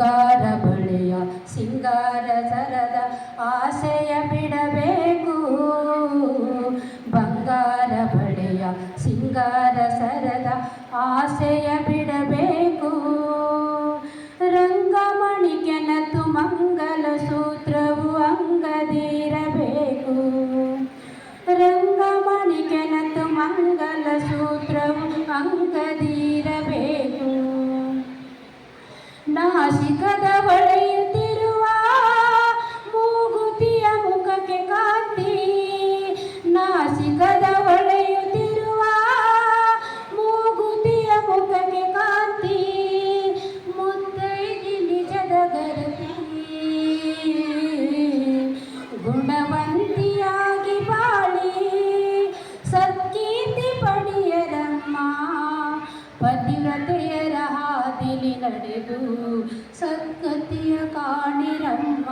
ಬಂಗಾರ ಬಳಿಯ ಸಿಂಗಾರ ಸರದ ಆಸೆಯ ಬಿಡಬೇಕು. ಬಂಗಾರ ಬಳಿಯ ಸಿಂಗಾರ ಸರದ ಆಸೆಯ ಬಿಡಬೇಕು. ನಡೆದು ಸದ್ಗತಿಯ ಕಾಣಿರಮ್ಮ.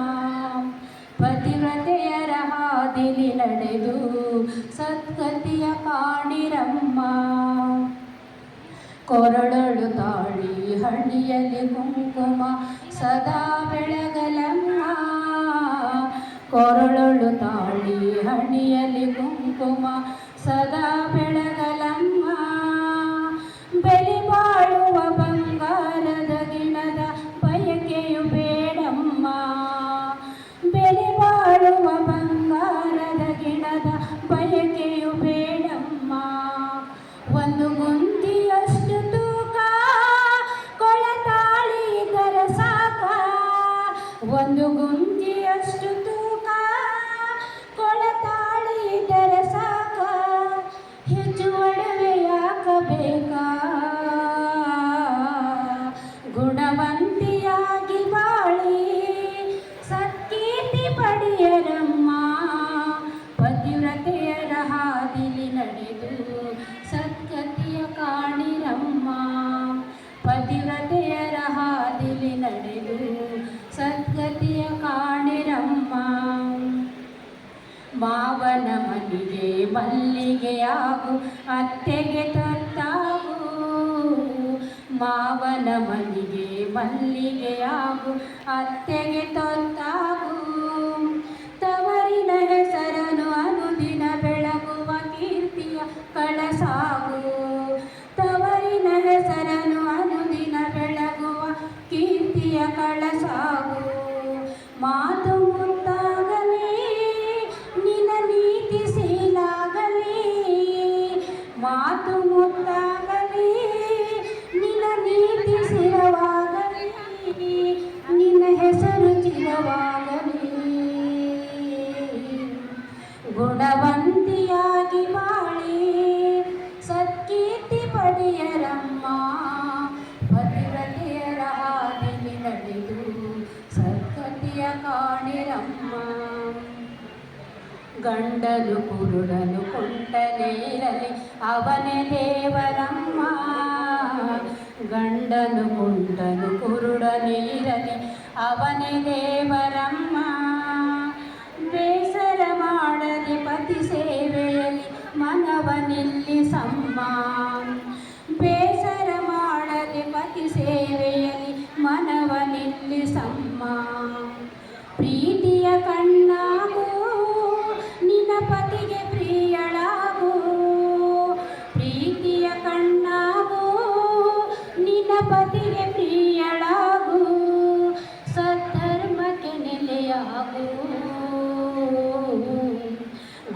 ಪತಿವ್ರತೆಯರ ಹಾದಿಲಿ ನಡೆದು ಸದ್ಗತಿಯ ಕಾಣಿರಮ್ಮ. ಕೊರಳಳು ತಾಳಿ ಹಳ್ಳಿಯಲ್ಲಿ ಕುಂಕುಮ ಸದಾ ಬೆಳಗಲಮ್ಮ. ಕೊರಳಳು ತಾಳಿ ಹಣಿಯಲ್ಲಿ ಕುಂಕುಮ ಸದಾ ಬೆಳಗಲಮ್ಮ. వందుగున్ ಮಾವನ ಮನಿಗೆ ಮಲ್ಲಿಗೆಯಾಗು, ಅತ್ತೆಗೆ ತತ್ತಾಗು ಮಾವನ ಮನಿಗೆ ಮಲ್ಲಿಗೆಯಾಗು, ಅತ್ತೆಗೆ ತತ್ತಾಗು ತವರಿನ ಹೆಸರನು ಅನುದಿನ ಬೆಳಗುವ ಕೀರ್ತಿಯ ಕಳಸಾಗು. ತವರಿನ ಹೆಸರನು ಅನುದಿನ ಬೆಳಗುವ ಕೀರ್ತಿಯ ಕಳಸಾಗು. ಮಾತು ಮುತ್ತಾಗಲಿ ನಿನ್ನ ನೀತಿ ಸ್ಥಿರವಾಗಲಿ, ನಿನ್ನ ಹೆಸರು ಚಿರವಾಗಲಿ ಗುಣವಂತಿಯಾಗಿ ಬಾಳಿ ಸತ್ಕೀರ್ತಿ ಪಡೆಯರಮ್ಮ ಪತಿವ್ರತೆಯರ ಹಾದಿ ನಡೆದು ಸತ್ಕತಿಯ ಕಾಣಿರಮ್ಮ. ಗಂಡನು ಕುರುಡನು ಕುಂಟನೇರಲಿ ಅವನೇ ದೇವರಮ್ಮ. ಗಂಡನು ಕುಂಟನು ಕುರುಡನೇರಲಿ ಅವನೇ ದೇವರಮ್ಮ.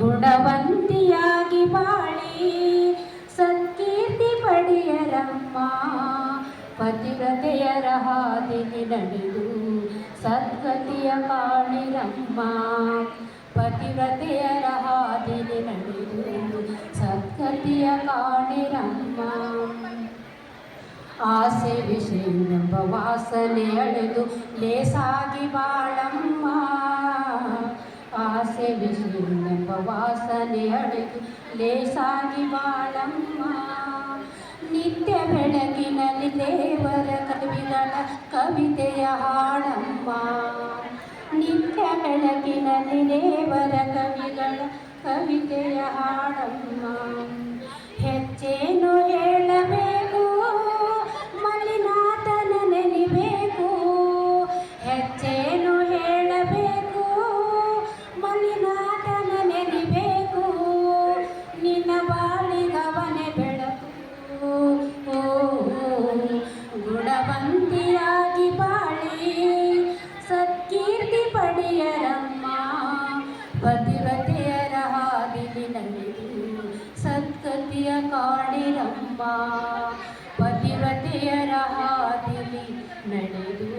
ಗುಣವಂತಿಯಾಗಿ ಬಾಳಿ ಸತ್ಕೀರ್ತಿ ಪಡೆಯರಮ್ಮ. ಪತಿವ್ರತೆಯರ ಹಾದಿಗೆ ನಡೆದು ಸದ್ಗತಿಯ ಕಾಣಿರಮ್ಮ. ಪತಿವ್ರತೆಯರ ಹಾದಿಗೆ ನಡೆದು ಸದ್ಗತಿಯ ಕಾಣಿರಮ್ಮ. ಆಸೆ ವಿಷಯವೆಂಬ ವಾಸನೆ ಅಳೆದು ಲೇಸಾಗಿ ಬಾಳಮ್ಮ. ಆಸೆ ವಿಷಯವೆಂಬ ವಾಸನೆ ಅಡಗಿ ಲೇಸಾಗಿ ಬಾಳಮ್ಮ. ನಿತ್ಯ ಬೆಳಗಿನಲ್ಲಿ ದೇವರ ಕವಿಗಳ ಕವಿತೆಯ ಹಾಡಮ್ಮ. ನಿತ್ಯ ಬೆಳಗಿನಲ್ಲಿ ದೇವರ ಕವಿಗಳ ಕವಿತೆಯ ಹಾಡಮ್ಮ. ಪತಿಯರಮ್ಮ ಪತಿವತೆಯರ ಹಾದಿಲಿ ನಡೆದು ಸದ್ಗತಿಯ ಕಾಡಿರಮ್ಮ ಪತಿವತೆಯರ ಹಾದಿಲಿ ನಡೆದು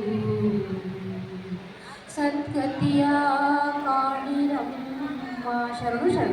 ಸದ್ಗತಿಯ ಕಾಡಿರಮ್ಮ. ಶರಣು ಶರಣ.